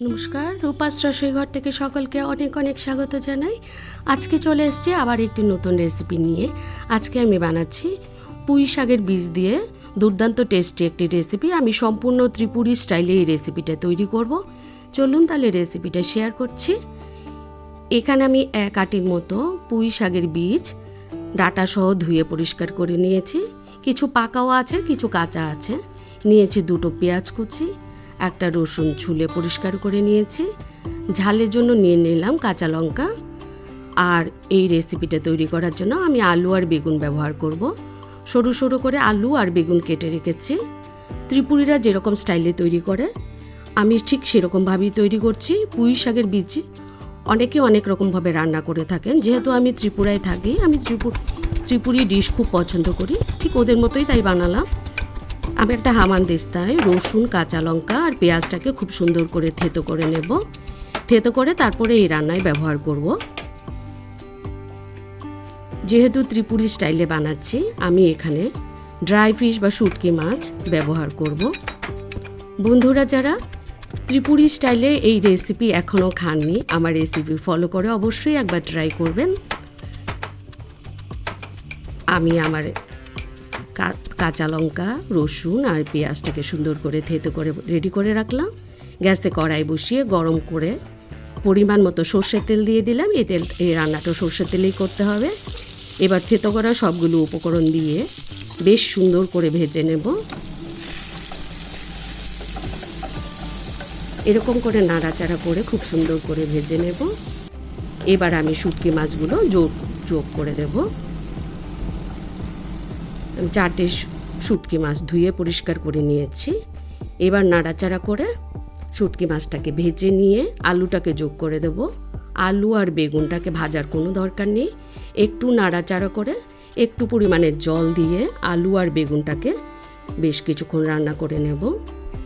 নমস্কার, রূপাস রসইঘর থেকে সকলকে অনেক অনেক স্বাগত জানাই। আজকে চলে এসেছি আবার একটি নতুন রেসিপি নিয়ে। আজকে আমি বানাচ্ছি পুঁই শাকের বীজ দিয়ে দুর্দান্ত টেস্টি একটি রেসিপি আমি সম্পূর্ণ ত্রিপুরি স্টাইলে এই রেসিপিটা তৈরি করব। চলুন তাহলে রেসিপিটা শেয়ার করছি। এখানে আমি এক আটির মতো পুঁই শাকের বীজ, ডাটা সহ ধুয়ে পরিষ্কার করে নিয়েছি। কিছু পাকাও আছে, কিছু কাঁচা আছে। নিয়েছি দুটো পেঁয়াজ কুচি একটা রসুন ছুলে পরিষ্কার করে নিয়েছি। ঝালের জন্য নিয়ে নিলাম কাঁচা লঙ্কা। আর এই রেসিপিটা তৈরি করার জন্য আমি আলু আর বেগুন ব্যবহার করব। সরু সরু করে আলু আর বেগুন কেটে রেখেছি। ত্রিপুরীরা যেরকম স্টাইলে তৈরি করে, আমি ঠিক সেরকমভাবেই তৈরি করছি। পুঁই শাকের বীজ অনেকে অনেক রকমভাবে রান্না করে থাকেন। যেহেতু আমি ত্রিপুরায় থাকি, আমি ত্রিপুর ত্রিপুরি ডিশ খুব পছন্দ করি। ঠিক ওদের মতোই তাই বানালাম। আমি একটা হামান দিস্তায় রসুন, কাঁচা লঙ্কা আর পেঁয়াজটাকে খুব সুন্দর করে থেতো করে নেব। থেতো করে তারপরে এই রান্নায় ব্যবহার করব। যেহেতু ত্রিপুরি স্টাইলে বানাচ্ছি, আমি এখানে ড্রাই ফিশ বা শুটকি মাছ ব্যবহার করব। বন্ধুরা, যারা ত্রিপুরি স্টাইলে এই রেসিপি এখনও খাননি, আমার রেসিপি ফলো করে অবশ্যই একবার ট্রাই করবেন। আমি আমার কাঁচা লঙ্কা, রসুন আর পেঁয়াজটাকে সুন্দর করে থেতো করে রেডি করে রাখলাম। গ্যাসে কড়াই বসিয়ে গরম করে পরিমাণ মতো সর্ষের তেল দিয়ে দিলাম। এই তেল এই রান্নাটা সর্ষের তেলেই করতে হবে। এবার থেতো করা সবগুলো উপকরণ দিয়ে বেশ সুন্দর করে ভেজে নেব। এরকম করে নাড়াচাড়া করে খুব সুন্দর করে ভেজে নেব। এবার আমি শুটকি মাছগুলো যোগ যোগ করে দেবো। চারটে শুটকি মাছ ধুয়ে পরিষ্কার করে নিয়েছি। এবার নাড়াচাড়া করে শুটকি মাছটাকে ভেজে নিয়ে আলুটাকে যোগ করে দেব। আলু আর বেগুনটাকে ভাজার কোনো দরকার নেই। একটু নাড়াচাড়া করে একটু পরিমাণে জল দিয়ে আলু আর বেগুনটাকে বেশ কিছুক্ষণ রান্না করে নেব।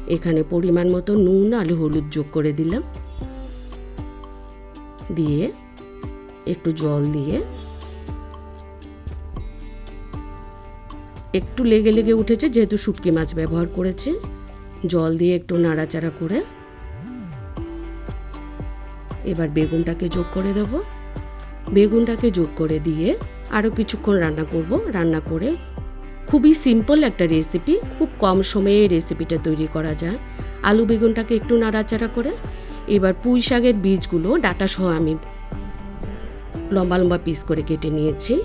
এখানে পরিমাণ মতো নুন, আলু, হলুদ যোগ করে দিলাম। দিয়ে একটু জল দিয়ে একটু লেগে লেগে উঠেছে, যেহেতু শুটকি মাছ ব্যবহার করেছে। জল দিয়ে একটু নাড়াচাড়া করে। এবার বেগুনটাকে যোগ করে দেব। বেগুনটাকে যোগ করে দিয়ে আরও কিছুক্ষণ রান্না করব। রান্না করে খুবই সিম্পল একটা রেসিপি খুব কম সময়ে রেসিপিটা তৈরি করা যায়। আলু বেগুনটাকে একটু নাড়াচাড়া করে। এবার পুঁই শাকের বীজগুলো ডাটা সহ আমি লম্বা লম্বা পিস করে কেটে নিয়েছি।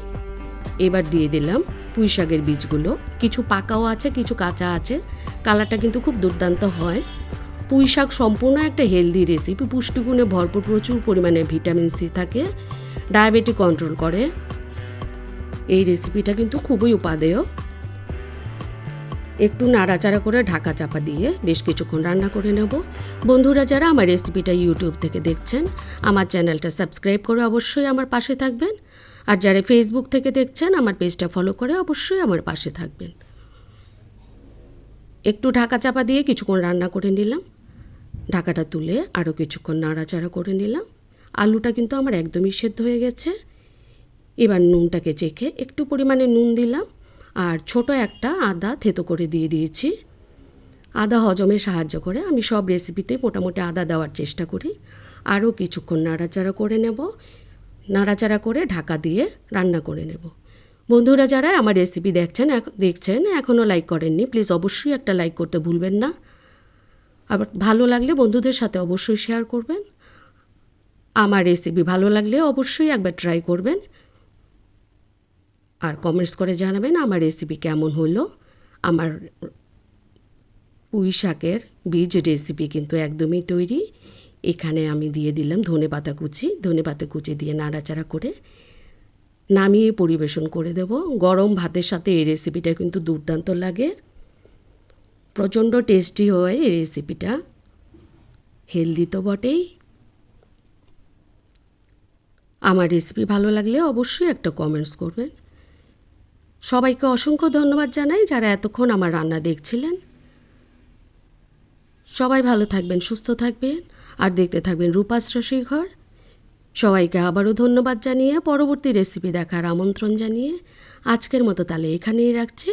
এবার দিয়ে দিলাম পুঁই শাকের বীজগুলো। কিছু পাকাও আছে, কিছু কাঁচা আছে। কালারটা কিন্তু খুব দুর্দান্ত হয়। পুঁই শাক সম্পূর্ণ একটা হেলদি রেসিপি পুষ্টিগুণে ভরপুর, প্রচুর পরিমাণে ভিটামিন সি থাকে ডায়াবেটিক কন্ট্রোল করে। এই রেসিপিটা কিন্তু খুবই উপাদেয়। একটু নাড়াচাড়া করে ঢাকা চাপা দিয়ে বেশ কিছুক্ষণ রান্না করে নেব। বন্ধুরা, যারা আমার রেসিপিটা ইউটিউব থেকে দেখছেন, আমার চ্যানেলটা সাবস্ক্রাইব করে অবশ্যই আমার পাশে থাকবেন। আর যারা ফেসবুক থেকে দেখছেন, আমার পেজটা ফলো করে অবশ্যই আমার পাশে থাকবেন। একটু ঢাকা চাপা দিয়ে কিছুক্ষণ রান্না করে নিলাম। ঢাকাটা তুলে আরও কিছুক্ষণ নাড়াচাড়া করে নিলাম। আলুটা কিন্তু আমার একদমই সেদ্ধ হয়ে গেছে। এবার নুনটাকে চেখে একটু পরিমাণে নুন দিলাম। আর ছোট একটা আদা থেতো করে দিয়ে দিয়েছি। আদা হজমে সাহায্য করে। আমি সব রেসিপিতে মোটামুটি আদা দেওয়ার চেষ্টা করি। আরও কিছুক্ষণ নাড়াচাড়া করে নেব। নাড়াচাড়া করে ঢাকা দিয়ে রান্না করে নেব। বন্ধুরা যারা আমার রেসিপি দেখছেন দেখছেন, এখনও লাইক করেননি প্লিজ অবশ্যই একটা লাইক করতে ভুলবেন না। আবার ভালো লাগলে বন্ধুদের সাথে অবশ্যই শেয়ার করবেন। আমার রেসিপি ভালো লাগলে অবশ্যই একবার ট্রাই করবেন। আর কমেন্টস করে জানাবেন আমার রেসিপি কেমন হলো। আমার পুঁই শাকের বীজ রেসিপি কিন্তু একদমই তৈরি। এখানে আমি দিয়ে দিলাম ধনে পাতা কুচি। ধনে পাতা কুচি দিয়ে নাড়াচাড়া করে নামিয়ে পরিবেশন করে দেব। গরম ভাতের সাথে এই রেসিপিটা কিন্তু দুর্দান্ত লাগে। প্রচণ্ড টেস্টি হয় এই রেসিপিটা হেলদি তো বটেই। আমার রেসিপি ভালো লাগলে অবশ্যই একটা কমেন্টস করবেন। সবাইকে অসংখ্য ধন্যবাদ জানাই যারা এতক্ষণ আমার রান্না দেখছিলেন। সবাই ভালো থাকবেন, সুস্থ থাকবেন। আর দেখতে থাকবেন রূপাশ্রী ঘর। সবাইকে আবারও ধন্যবাদ জানিয়ে পরবর্তী রেসিপি দেখার আমন্ত্রণ জানিয়ে আজকের মতো তাহলে এখানেই রাখছি।